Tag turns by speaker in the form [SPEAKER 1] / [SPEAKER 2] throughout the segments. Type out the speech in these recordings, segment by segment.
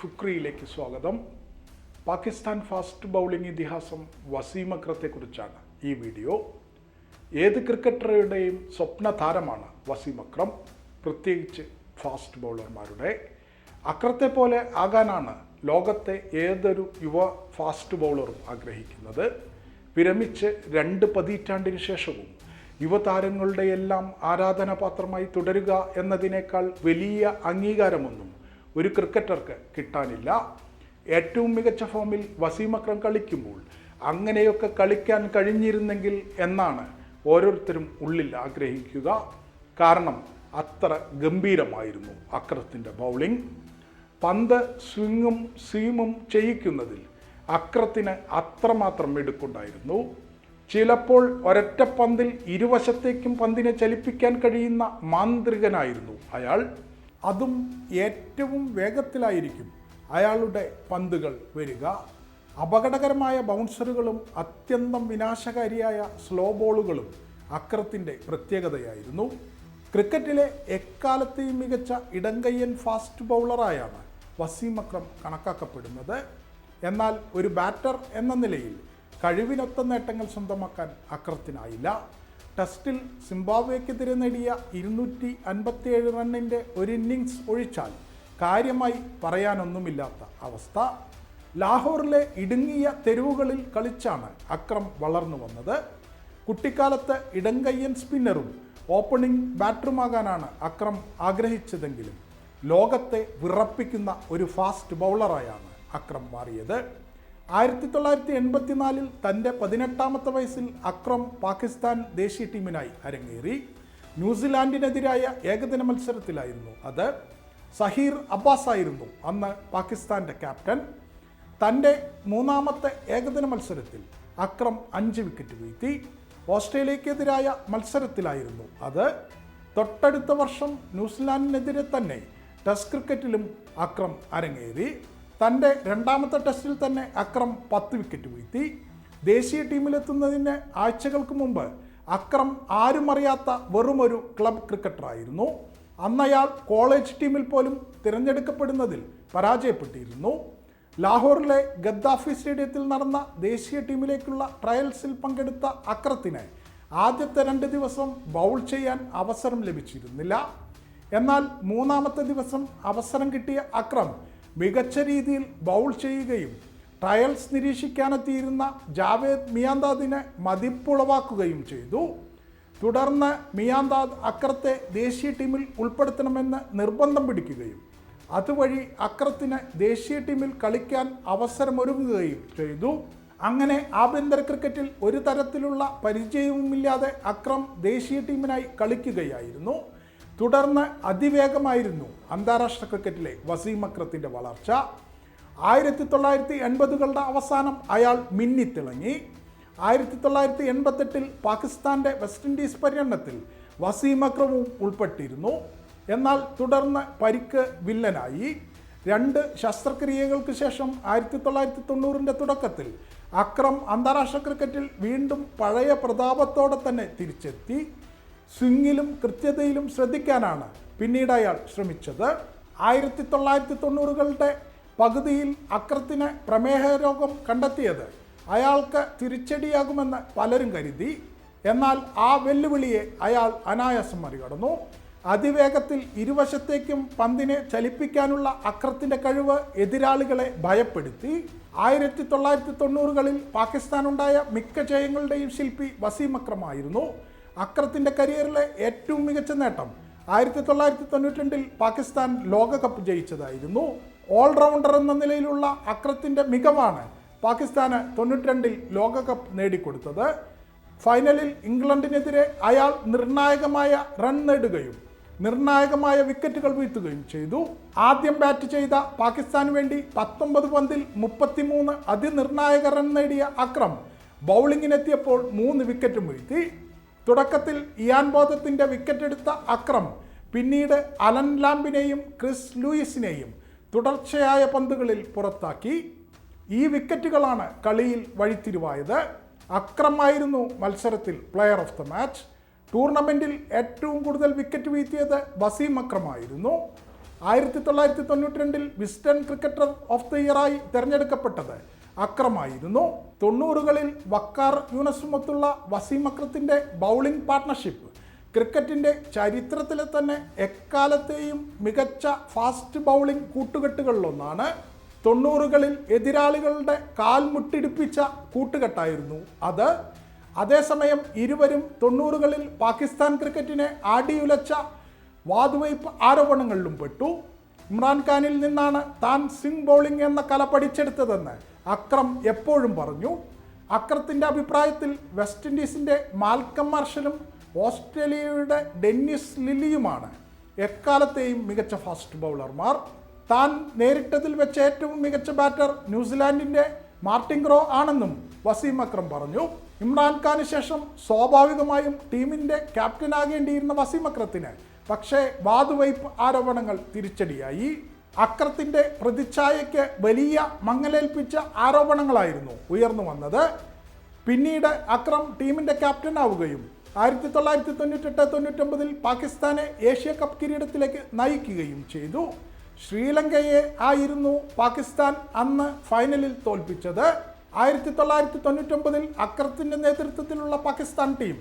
[SPEAKER 1] ഡിഗ്രിയിലേക്ക് സ്വാഗതം. Pakistan fast bowling ഇതിഹാസം വസീം അക്രത്തെക്കുറിച്ചാണ് ഈ വീഡിയോ. ഏത് ക്രിക്കറ്ററുടെയും സ്വപ്ന താരമാണ് വസീം അക്രം പ്രത്യേകിച്ച് ഫാസ്റ്റ് ബൗളർമാരുടെ. അക്രത്തെ പോലെ ആകാനാണ് ലോകത്തെ ഏതൊരു യുവ ഫാസ്റ്റ് ബൗളറും ആഗ്രഹിക്കുന്നത്. വിരമിച്ച് രണ്ട് പതിറ്റാണ്ടിന് ശേഷവും യുവതാരങ്ങളുടെയെല്ലാം ആരാധനാപാത്രമായി തുടരുക എന്നതിനേക്കാൾ വലിയ അംഗീകാരമൊന്നും ഒരു ക്രിക്കറ്റർക്ക് കിട്ടാനില്ല. ഏറ്റവും മികച്ച ഫോമിൽ വസീം അക്രം കളിക്കുമ്പോൾ അങ്ങനെയൊക്കെ കളിക്കാൻ കഴിഞ്ഞിരുന്നെങ്കിൽ എന്നാണ് ഓരോരുത്തരും ഉള്ളിൽ ആഗ്രഹിക്കുക. കാരണം അത്ര ഗംഭീരമായിരുന്നു അക്രത്തിന്റെ ബൗളിംഗ്. പന്ത് സ്വിങ്ങും സീമും ചെയ്യിക്കുന്നതിൽ അക്രത്തിന് അത്രമാത്രം മിടുക്കുണ്ടായിരുന്നു. ചിലപ്പോൾ ഒരൊറ്റ പന്തിൽ ഇരുവശത്തേക്കും പന്തിനെ ചലിപ്പിക്കാൻ കഴിയുന്ന മാന്ത്രികനായിരുന്നു അയാൾ. അതും ഏറ്റവും വേഗത്തിലായിരിക്കും. അയാളുടെ പന്തുകൾ വരിക. അപകടകരമായ ബൗൺസറുകളും അത്യന്തം വിനാശകാരിയായ സ്ലോ ബോളുകളും അക്രത്തിന്റെ പ്രത്യേകതയായിരുന്നു. ക്രിക്കറ്റിലെ എക്കാലത്തെയും മികച്ച ഇടങ്കയ്യൻ ഫാസ്റ്റ് ബൗളറായാണ് വസീം അക്രം കണക്കാക്കപ്പെടുന്നത്. എന്നാൽ ഒരു ബാറ്റർ എന്ന നിലയിൽ കഴിവിനൊത്ത നേട്ടങ്ങൾ സ്വന്തമാക്കാൻ അക്രത്തിനായില്ല. ടെസ്റ്റിൽ സിംബാബ്വേക്കെതിരെ നേടിയ ഇരുന്നൂറ്റി അൻപത്തിയേഴ് റണ്ണിന്റെ ഒരു ഇന്നിങ്സ് ഒഴിച്ചാൽ കാര്യമായി പറയാനൊന്നുമില്ലാത്ത അവസ്ഥ. ലാഹോറിലെ ഇടുങ്ങിയ തെരുവുകളിൽ കളിച്ചാണ് അക്രം വളർന്നു വന്നത്. കുട്ടിക്കാലത്ത് ഇടങ്കയ്യൻ സ്പിന്നറും ഓപ്പണിംഗ് ബാറ്ററുമാകാനാണ് അക്രം ആഗ്രഹിച്ചതെങ്കിലും ലോകത്തെ വിറപ്പിക്കുന്ന ഒരു ഫാസ്റ്റ് ബൗളറായാണ് അക്രം മാറിയത്. ആയിരത്തി തൊള്ളായിരത്തി എൺപത്തിനാലിൽ തന്റെ പതിനെട്ടാമത്തെ വയസ്സിൽ അക്രം പാകിസ്ഥാൻ ദേശീയ ടീമിനായി അരങ്ങേറി. ന്യൂസിലാൻഡിനെതിരായ ഏകദിന മത്സരത്തിലായിരുന്നു അത്. സഹീർ അബ്ബാസ് ആയിരുന്നു അന്ന് പാകിസ്ഥാന്റെ ക്യാപ്റ്റൻ. തന്റെ മൂന്നാമത്തെ ഏകദിന മത്സരത്തിൽ അക്രം അഞ്ച് വിക്കറ്റ് വീഴ്ത്തി. ഓസ്ട്രേലിയക്കെതിരായ മത്സരത്തിലായിരുന്നു അത്. തൊട്ടടുത്ത വർഷം ന്യൂസിലാൻഡിനെതിരെ തന്നെ ടെസ്റ്റ് ക്രിക്കറ്റിലും അക്രം അരങ്ങേറി. തന്റെ രണ്ടാമത്തെ ടെസ്റ്റിൽ തന്നെ അക്രം പത്ത് വിക്കറ്റ് വീഴ്ത്തി. ദേശീയ ടീമിലെത്തുന്നതിന് ആഴ്ചകൾക്ക് മുമ്പ് അക്രം ആരും അറിയാത്ത വെറുമൊരു ക്ലബ് ക്രിക്കറ്ററായിരുന്നു അന്നയാൾ കോളേജ് ടീമിൽ പോലും തിരഞ്ഞെടുക്കപ്പെടുന്നതിൽ പരാജയപ്പെട്ടിരുന്നു. ലാഹോറിലെ ഗദ്ദാഫി സ്റ്റേഡിയത്തിൽ നടന്ന ദേശീയ ടീമിലേക്കുള്ള ട്രയൽസിൽ പങ്കെടുത്ത അക്രത്തിന് ആദ്യത്തെ രണ്ട് ദിവസം ബൗൾ ചെയ്യാൻ അവസരം ലഭിച്ചിരുന്നില്ല. എന്നാൽ മൂന്നാമത്തെ ദിവസം അവസരം കിട്ടിയ അക്രം മികച്ച രീതിയിൽ ബൗൾ ചെയ്യുകയും ട്രയൽസ് നിരീക്ഷിക്കാനെത്തിയിരുന്ന ജാവേദ് മിയാന്താദിനെ മതിപ്പുളവാക്കുകയും ചെയ്തു. തുടർന്ന് മിയാന്താദ് അക്രത്തെ ദേശീയ ടീമിൽ ഉൾപ്പെടുത്തണമെന്ന് നിർബന്ധം പിടിക്കുകയും അതുവഴി അക്രത്തിന് ദേശീയ ടീമിൽ കളിക്കാൻ അവസരമൊരുങ്ങുകയും ചെയ്തു. അങ്ങനെ ആഭ്യന്തര ക്രിക്കറ്റിൽ ഒരു തരത്തിലുള്ള പരിചയവുമില്ലാതെ അക്രം ദേശീയ ടീമിനായി കളിക്കുകയായിരുന്നു. തുടർന്ന് അതിവേഗമായിരുന്നു അന്താരാഷ്ട്ര ക്രിക്കറ്റിലെ വസീം അക്രത്തിന്റെ വളർച്ച. ആയിരത്തി തൊള്ളായിരത്തി എൺപതുകളുടെ അവസാനം അയാൾ മിന്നിത്തിളങ്ങി. ആയിരത്തി തൊള്ളായിരത്തി എൺപത്തെട്ടിൽ പാകിസ്ഥാന്റെ വെസ്റ്റ് ഇൻഡീസ് പര്യടനത്തിൽ വസീം അക്രവും ഉൾപ്പെട്ടിരുന്നു. എന്നാൽ തുടർന്ന് പരിക്ക് വില്ലനായി. രണ്ട് ശസ്ത്രക്രിയകൾക്ക് ശേഷം ആയിരത്തി തൊള്ളായിരത്തി തൊണ്ണൂറിന്റെ തുടക്കത്തിൽ അക്രം അന്താരാഷ്ട്ര ക്രിക്കറ്റിൽ വീണ്ടും പഴയ പ്രതാപത്തോടെ തന്നെ തിരിച്ചെത്തി. സ്വിങ്ങിലും കൃത്യതയിലും ശ്രദ്ധിക്കാനാണ് പിന്നീട് അയാൾ ശ്രമിച്ചത്. ആയിരത്തി തൊള്ളായിരത്തി തൊണ്ണൂറുകളുടെ പകുതിയിൽ അക്രത്തിന് പ്രമേഹ രോഗം കണ്ടെത്തിയത് അയാൾക്ക് തിരിച്ചടിയാകുമെന്ന് പലരും കരുതി. എന്നാൽ ആ വെല്ലുവിളിയെ അയാൾ അനായാസം മറികടന്നു. അതിവേഗത്തിൽ ഇരുവശത്തേക്കും പന്തിനെ ചലിപ്പിക്കാനുള്ള അക്രത്തിന്റെ കഴിവ് എതിരാളികളെ ഭയപ്പെടുത്തി. ആയിരത്തി തൊള്ളായിരത്തി തൊണ്ണൂറുകളിൽ പാകിസ്ഥാനുണ്ടായ മിക്ക ജയങ്ങളുടെയും ശില്പി വസീം അക്രമായിരുന്നു അക്രത്തിന്റെ കരിയറിലെ ഏറ്റവും മികച്ച നേട്ടം. ആയിരത്തി തൊള്ളായിരത്തി തൊണ്ണൂറ്റി പാകിസ്ഥാൻ ലോകകപ്പ് ജയിച്ചതായിരുന്നു. ഓൾറൗണ്ടർ എന്ന നിലയിലുള്ള അക്രത്തിന്റെ മികവാണ് പാകിസ്ഥാന് തൊണ്ണൂറ്റി ലോകകപ്പ് നേടിക്കൊടുത്തത്. ഫൈനലിൽ ഇംഗ്ലണ്ടിനെതിരെ അയാൾ നിർണായകമായ റൺ നേടുകയും നിർണായകമായ വിക്കറ്റുകൾ വീഴ്ത്തുകയും ചെയ്തു. ആദ്യം ബാറ്റ് ചെയ്ത പാകിസ്ഥാന് വേണ്ടി പത്തൊമ്പത് പന്തിൽ മുപ്പത്തിമൂന്ന് അതിനിർണായക റൺ നേടിയ അക്രം ബൗളിങ്ങിനെത്തിയപ്പോൾ മൂന്ന് വിക്കറ്റും വീഴ്ത്തി. തുടക്കത്തിൽ ഇയാൻ ബോധത്തിന്റെ വിക്കറ്റെടുത്ത അക്രം പിന്നീട് അലൻ ലാംബിനെയും ക്രിസ് ലൂയിസിനെയും തുടർച്ചയായ പന്തുകളിൽ പുറത്താക്കി. ഈ വിക്കറ്റുകളാണ് കളിയിൽ വഴിത്തിരിവായത്. അക്രമായിരുന്നു മത്സരത്തിൽ പ്ലെയർ ഓഫ് ദ മാച്ച് ടൂർണമെന്റിൽ ഏറ്റവും കൂടുതൽ വിക്കറ്റ് വീഴ്ത്തിയത് വസീം അക്രമായിരുന്നു ആയിരത്തി തൊള്ളായിരത്തി തൊണ്ണൂറ്റി രണ്ടിൽ വിസ്റ്റൺ ക്രിക്കറ്റർ ഓഫ് ദി ഇയറായി തിരഞ്ഞെടുക്കപ്പെട്ടത് അക്രമായിരുന്നു. തൊണ്ണൂറുകളിൽ വക്കാർ യൂനസുമൊത്തുള്ള വസീം അക്രത്തിന്റെ ബൗളിംഗ് പാർട്ട്ണർഷിപ്പ് ക്രിക്കറ്റിന്റെ ചരിത്രത്തിലെ തന്നെ എക്കാലത്തെയും മികച്ച ഫാസ്റ്റ് ബൗളിംഗ് കൂട്ടുകെട്ടുകളിലൊന്നാണ്. തൊണ്ണൂറുകളിൽ എതിരാളികളുടെ കാൽമുട്ടിടിപ്പിച്ച കൂട്ടുകെട്ടായിരുന്നു അത്. അതേസമയം ഇരുവരും തൊണ്ണൂറുകളിൽ പാകിസ്ഥാൻ ക്രിക്കറ്റിനെ ആടിയുലച്ച വാതുവയ്പ് ആരോപണങ്ങളിലും പെട്ടു. ഇമ്രാൻഖാനിൽ നിന്നാണ് താൻ സിംഗ് ബൗളിംഗ് എന്ന കല പഠിച്ചെടുത്തതെന്ന് അക്രം എപ്പോഴും പറഞ്ഞു അക്രത്തിന്റെ അഭിപ്രായത്തിൽ വെസ്റ്റ് ഇൻഡീസിന്റെ മാൽക്കം മാർഷലും ഓസ്ട്രേലിയയുടെ ഡെന്നിസ് ലില്ലിയുമാണ് എക്കാലത്തെയും മികച്ച ഫാസ്റ്റ് ബൗളർമാർ. താൻ നേരിട്ടതിൽ വെച്ച ഏറ്റവും മികച്ച ബാറ്റർ ന്യൂസിലാൻഡിന്റെ മാർട്ടിൻ ഗ്രോ ആണെന്നും വസീം അക്രം പറഞ്ഞു. ഇമ്രാൻഖാന് ശേഷം സ്വാഭാവികമായും ടീമിന്റെ ക്യാപ്റ്റനാകേണ്ടിയിരുന്ന വസീം അക്രത്തിന് പക്ഷേ വാതുവയ്പ് ആരോപണങ്ങൾ തിരിച്ചടിയായി. അക്രത്തിന്റെ പ്രതിച്ഛായയ്ക്ക് വലിയ മങ്ങലേൽപ്പിച്ച ആരോപണങ്ങളായിരുന്നു ഉയർന്നു വന്നത്. പിന്നീട് അക്രം ടീമിന്റെ ക്യാപ്റ്റനാവുകയും ആയിരത്തി തൊള്ളായിരത്തി തൊണ്ണൂറ്റെട്ട് തൊണ്ണൂറ്റൊമ്പതിൽ പാകിസ്ഥാനെ ഏഷ്യ കപ്പ് കിരീടത്തിലേക്ക് നയിക്കുകയും ചെയ്തു. ശ്രീലങ്കയെ ആയിരുന്നു പാകിസ്ഥാൻ അന്ന് ഫൈനലിൽ തോൽപ്പിച്ചത്. ആയിരത്തി തൊള്ളായിരത്തി തൊണ്ണൂറ്റൊമ്പതിൽ അക്രത്തിന്റെ നേതൃത്വത്തിലുള്ള പാകിസ്ഥാൻ ടീം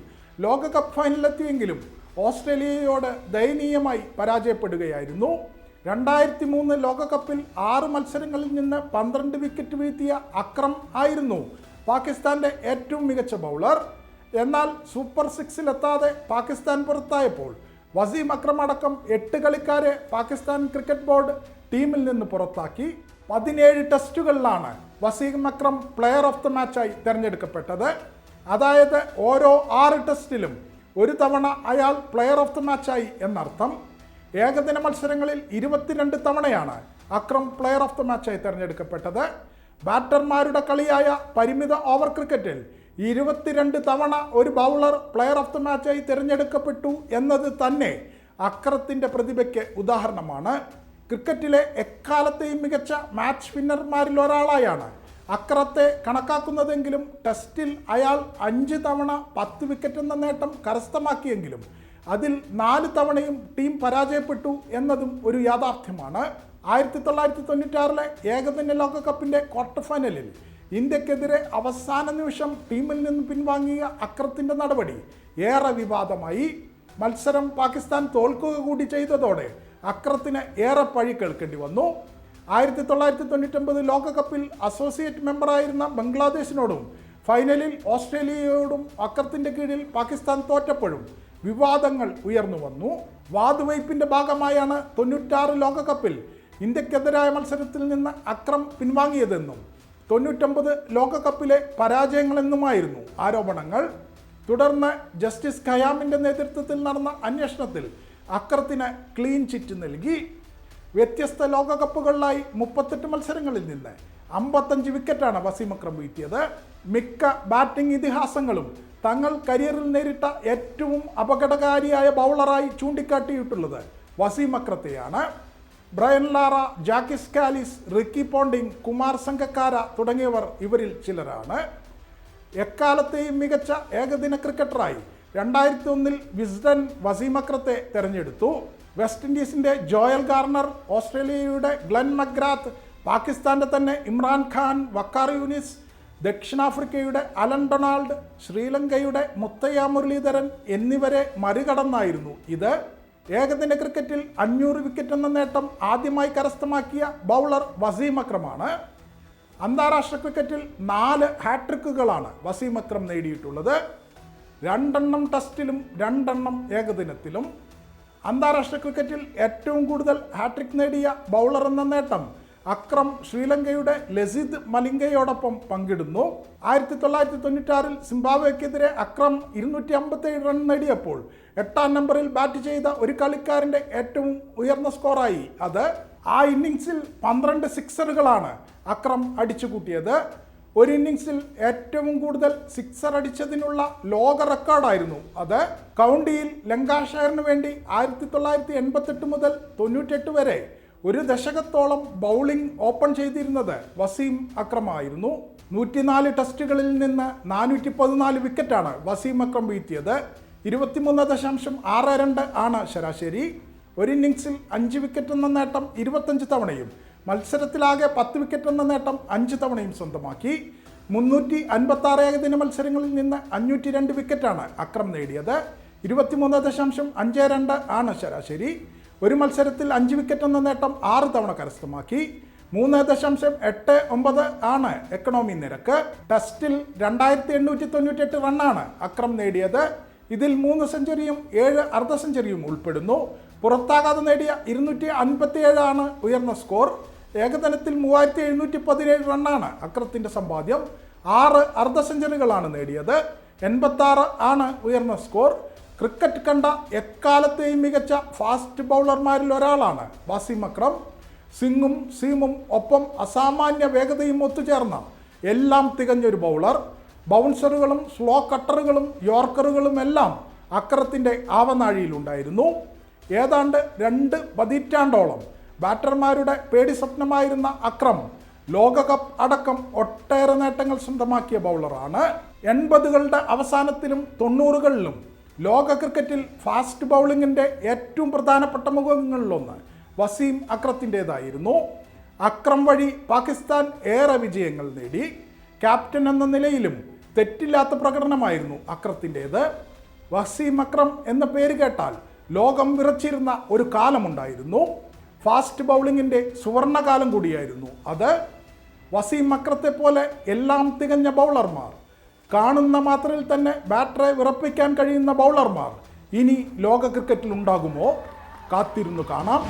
[SPEAKER 1] ലോകകപ്പ് ഫൈനലിലെത്തിയെങ്കിലും ഓസ്ട്രേലിയയോട് ദയനീയമായി പരാജയപ്പെടുകയായിരുന്നു. രണ്ടായിരത്തി മൂന്ന് ലോകകപ്പിൽ ആറ് മത്സരങ്ങളിൽ നിന്ന് പന്ത്രണ്ട് വിക്കറ്റ് വീഴ്ത്തിയ അക്രം ആയിരുന്നു പാകിസ്ഥാന്റെ ഏറ്റവും മികച്ച ബൗളർ. എന്നാൽ സൂപ്പർ സിക്സിലെത്താതെ പാകിസ്ഥാൻ പുറത്തായപ്പോൾ വസീം അക്രം അടക്കം എട്ട് കളിക്കാരെ പാകിസ്ഥാൻ ക്രിക്കറ്റ് ബോർഡ് ടീമിൽ നിന്ന് പുറത്താക്കി. പതിനേഴ് ടെസ്റ്റുകളിലാണ് Wasim Akram player of the മാച്ചായി തിരഞ്ഞെടുക്കപ്പെട്ടത്. അതായത് ഓരോ ആറ് ടെസ്റ്റിലും ഒരു തവണ അയാൾ പ്ലെയർ ഓഫ് ദ മാച്ചായി എന്നർത്ഥം. ഏകദിന മത്സരങ്ങളിൽ ഇരുപത്തിരണ്ട് തവണയാണ് അക്രം പ്ലെയർ ഓഫ് ദ മാച്ചായി തിരഞ്ഞെടുക്കപ്പെട്ടത്. ബാറ്റർമാരുടെ കളിയായ പരിമിത ഓവർ ക്രിക്കറ്റിൽ ഇരുപത്തിരണ്ട് തവണ ഒരു ബൗളർ പ്ലെയർ ഓഫ് ദ മാച്ചായി തിരഞ്ഞെടുക്കപ്പെട്ടു എന്നത് തന്നെ അക്രത്തിന്റെ പ്രതിഭയ്ക്ക് ഉദാഹരണമാണ്. ക്രിക്കറ്റിലെ എക്കാലത്തെയും മികച്ച മാച്ച് വിന്നർമാരിൽ ഒരാളായാണ് അക്രത്തെ കണക്കാക്കുന്നതെങ്കിലും ടെസ്റ്റിൽ അയാൾ അഞ്ച് തവണ പത്ത് വിക്കറ്റ് എന്ന നേട്ടം കരസ്ഥമാക്കിയെങ്കിലും അതിൽ നാല് തവണയും ടീം പരാജയപ്പെട്ടു എന്നതും ഒരു യാഥാർത്ഥ്യമാണ്. ആയിരത്തി തൊള്ളായിരത്തി തൊണ്ണൂറ്റാറിലെ ഏകദിന ലോകകപ്പിന്റെ ക്വാർട്ടർ ഫൈനലിൽ ഇന്ത്യക്കെതിരെ അവസാന നിമിഷം ടീമിൽ നിന്ന് പിൻവാങ്ങിയ അക്രത്തിന്റെ നടപടി ഏറെ വിവാദമായി. മത്സരം പാകിസ്ഥാൻ തോൽക്കുക കൂടി ചെയ്തതോടെ അക്രത്തിന് ഏറെ പഴി കേൾക്കേണ്ടി വന്നു. ആയിരത്തി തൊള്ളായിരത്തി തൊണ്ണൂറ്റൊമ്പത് ലോകകപ്പിൽ അസോസിയേറ്റ് മെമ്പറായിരുന്ന ബംഗ്ലാദേശിനോടും ഫൈനലിൽ ഓസ്ട്രേലിയയോടും അക്രത്തിന്റെ കീഴിൽ പാകിസ്ഥാൻ തോറ്റപ്പോഴും വിവാദങ്ങൾ ഉയർന്നു വന്നു. വാതുവയ്പിന്റെ ഭാഗമായാണ് തൊണ്ണൂറ്റാറ് ലോകകപ്പിൽ ഇന്ത്യക്കെതിരായ മത്സരത്തിൽ നിന്ന് അക്രം പിൻവാങ്ങിയതെന്നും തൊണ്ണൂറ്റൊമ്പത് ലോകകപ്പിലെ പരാജയങ്ങളെന്നുമായിരുന്നു ആരോപണങ്ങൾ. തുടർന്ന് ജസ്റ്റിസ് ഖയാമിന്റെ നേതൃത്വത്തിൽ നടന്ന അന്വേഷണത്തിൽ അക്രത്തിന് ക്ലീൻ ചിറ്റ് നൽകി. വ്യത്യസ്ത ലോകകപ്പുകളിലായി മുപ്പത്തെട്ട് മത്സരങ്ങളിൽ നിന്ന് അമ്പത്തഞ്ച് വിക്കറ്റാണ് വസീം അക്രം വീഴ്ത്തിയത്. മിക്ക ബാറ്റിംഗ് ഇതിഹാസങ്ങളും തങ്ങൾ കരിയറിൽ നേരിട്ട ഏറ്റവും അപകടകാരിയായ ബൗളറായി ചൂണ്ടിക്കാട്ടിയിട്ടുള്ളത് Wasim അക്രത്തെയാണ്. Brian Lara Jacques Kallis Ricky Ponting Kumar Sangakkara തുടങ്ങിയവർ ഇവരിൽ ചിലരാണ്. എക്കാലത്തെയും മികച്ച ഏകദിന ക്രിക്കറ്ററായി രണ്ടായിരത്തി ഒന്നിൽ വിസ്ഡൻ വസീം അക്രത്തെ തെരഞ്ഞെടുത്തു. വെസ്റ്റ് ഇൻഡീസിന്റെ ജോയൽ ഗാർണർ ഓസ്ട്രേലിയയുടെ ഗ്ലെൻ മഗ്രാത്ത് പാകിസ്ഥാന്റെ തന്നെ ഇമ്രാൻ ഖാൻ വക്കാർ യൂനിസ് ദക്ഷിണാഫ്രിക്കയുടെ അലൻ ഡൊണാൾഡ് ശ്രീലങ്കയുടെ മുത്തയ്യ മുരളീധരൻ എന്നിവരെ മറികടന്നായിരുന്നു. ഇത് ഏകദിന ക്രിക്കറ്റിൽ അഞ്ഞൂറ് വിക്കറ്റ് എന്ന നേട്ടം ആദ്യമായി കരസ്ഥമാക്കിയ ബൗളർ വസീം അക്രമാണ്. അന്താരാഷ്ട്ര ക്രിക്കറ്റിൽ നാല് ഹാട്രിക്കുകളാണ് വസീം അക്രം നേടിയിട്ടുള്ളത്. രണ്ടെണ്ണം ടെസ്റ്റിലും രണ്ടെണ്ണം ഏകദിനത്തിലും. അന്താരാഷ്ട്ര ക്രിക്കറ്റിൽ ഏറ്റവും കൂടുതൽ ഹാട്രിക് നേടിയ ബൗളർ എന്ന നേട്ടം അക്രം ശ്രീലങ്കയുടെ ലസിദ് മലിംഗയോടൊപ്പം പങ്കിടുന്നു. ആയിരത്തി തൊള്ളായിരത്തി തൊണ്ണൂറ്റാറിൽ സിംബാബ്വെക്കെതിരെ അക്രം ഇരുന്നൂറ്റി അമ്പത്തേഴ് റൺ നേടിയപ്പോൾ എട്ടാം നമ്പറിൽ ബാറ്റ് ചെയ്ത ഒരു കളിക്കാരന്റെ ഏറ്റവും ഉയർന്ന സ്കോറായി അത്. ആ ഇന്നിങ്സിൽ പന്ത്രണ്ട് സിക്സറുകളാണ് അക്രം അടിച്ചുകൂട്ടിയത്. ഒരു ഇന്നിങ്സിൽ ഏറ്റവും കൂടുതൽ സിക്സർ അടിച്ചതിനുള്ള ലോക റെക്കോർഡായിരുന്നു അത്. കൗണ്ടിയിൽ ലങ്കാഷയറിന് വേണ്ടി ആയിരത്തി തൊള്ളായിരത്തി എൺപത്തെട്ട് മുതൽ തൊണ്ണൂറ്റെട്ട് വരെ ഒരു ദശകത്തോളം ബൗളിംഗ് ഓപ്പൺ ചെയ്തിരുന്നത് വസീം അക്രമായിരുന്നു. നൂറ്റിനാല് ടെസ്റ്റുകളിൽ നിന്ന് നാനൂറ്റി പതിനാല് വിക്കറ്റാണ് വസീം അക്രം വീഴ്ത്തിയത്. ഇരുപത്തിമൂന്ന് ദശാംശം ആറ് രണ്ട് ആണ് ശരാശരി. ഒരു ഇന്നിങ്സിൽ അഞ്ച് വിക്കറ്റ് എന്ന നേട്ടം ഇരുപത്തഞ്ച് തവണയും മത്സരത്തിലാകെ പത്ത് വിക്കറ്റ് എന്ന നേട്ടം അഞ്ച് തവണയും സ്വന്തമാക്കി. മുന്നൂറ്റി അൻപത്തി ആറ് ഏകദിന മത്സരങ്ങളിൽ നിന്ന് അഞ്ഞൂറ്റി രണ്ട് വിക്കറ്റാണ് അക്രം നേടിയത്. ഇരുപത്തിമൂന്ന് ദശാംശം അഞ്ച് രണ്ട് ആണ് ശരാശരി. ഒരു മത്സരത്തിൽ അഞ്ച് വിക്കറ്റ് എന്ന നേട്ടം ആറ് തവണ കരസ്ഥമാക്കി. മൂന്ന് ദശാംശം എട്ട് ഒമ്പത് ആണ് എക്കണോമി നിരക്ക്. ടെസ്റ്റിൽ രണ്ടായിരത്തി എണ്ണൂറ്റി തൊണ്ണൂറ്റി എട്ട് റണ്ണാണ് അക്രം നേടിയത്. ഇതിൽ മൂന്ന് സെഞ്ചുറിയും ഏഴ് അർദ്ധ സെഞ്ചുറിയും ഉൾപ്പെടുന്നു. പുറത്താകാതെ നേടിയ ഇരുന്നൂറ്റി അൻപത്തിയേഴാണ് ഉയർന്ന സ്കോർ ഏകദിനത്തിൽ മൂവായിരത്തി എഴുന്നൂറ്റി പതിനേഴ് റണ്ണാണ് അക്രത്തിന്റെ സമ്പാദ്യം. ആറ് അർദ്ധ സെഞ്ചുറികളാണ് നേടിയത്. എൺപത്താറ് ആണ് ഉയർന്ന സ്കോർ ക്രിക്കറ്റ് കണ്ട എക്കാലത്തെയും മികച്ച ഫാസ്റ്റ് ബൗളർമാരിൽ ഒരാളാണ് വാസിം അക്രം. സിംഗും സീമും ഒപ്പം അസാമാന്യ വേഗതയും ഒത്തുചേർന്ന എല്ലാം തികഞ്ഞൊരു ബൗളർ. ബൗൺസറുകളും സ്ലോ കട്ടറുകളും യോർക്കറുകളും എല്ലാം അക്രത്തിന്റെ ആവനാഴിയിലുണ്ടായിരുന്നു ഏതാണ്ട് രണ്ട് പതിറ്റാണ്ടോളം ബാറ്റർമാരുടെ പേടി സ്വപ്നമായിരുന്ന അക്രം ലോകകപ്പ് അടക്കം ഒട്ടേറെ നേട്ടങ്ങൾ സ്വന്തമാക്കിയ ബൗളറാണ്. എൺപതുകളുടെ അവസാനത്തിലും തൊണ്ണൂറുകളിലും ലോക ക്രിക്കറ്റിൽ ഫാസ്റ്റ് ബൗളിങ്ങിന്റെ ഏറ്റവും പ്രധാനപ്പെട്ട മുഖങ്ങളിലൊന്ന് വസീം അക്രത്തിന്റേതായിരുന്നു അക്രം വഴി പാകിസ്ഥാൻ ഏറെ വിജയങ്ങൾ നേടി. ക്യാപ്റ്റൻ എന്ന നിലയിലും തെറ്റില്ലാത്ത പ്രകടനമായിരുന്നു അക്രത്തിന്റേത് വസീം അക്രം എന്ന പേര് കേട്ടാൽ ലോകം വിറച്ചിരുന്ന ഒരു കാലമുണ്ടായിരുന്നു. ഫാസ്റ്റ് ബൗളിങ്ങിന്റെ സുവർണകാലം കൂടിയായിരുന്നു അത്. വസീം അക്രത്തെ പോലെ എല്ലാം തികഞ്ഞ ബൗളർമാർ കാണുന്ന മാത്രയിൽ തന്നെ ബാറ്ററെ വിറപ്പിക്കാൻ കഴിയുന്ന ബൗളർമാർ ഇനി ലോക ക്രിക്കറ്റിൽ ഉണ്ടാകുമോ? കാത്തിരുന്നു കാണാം.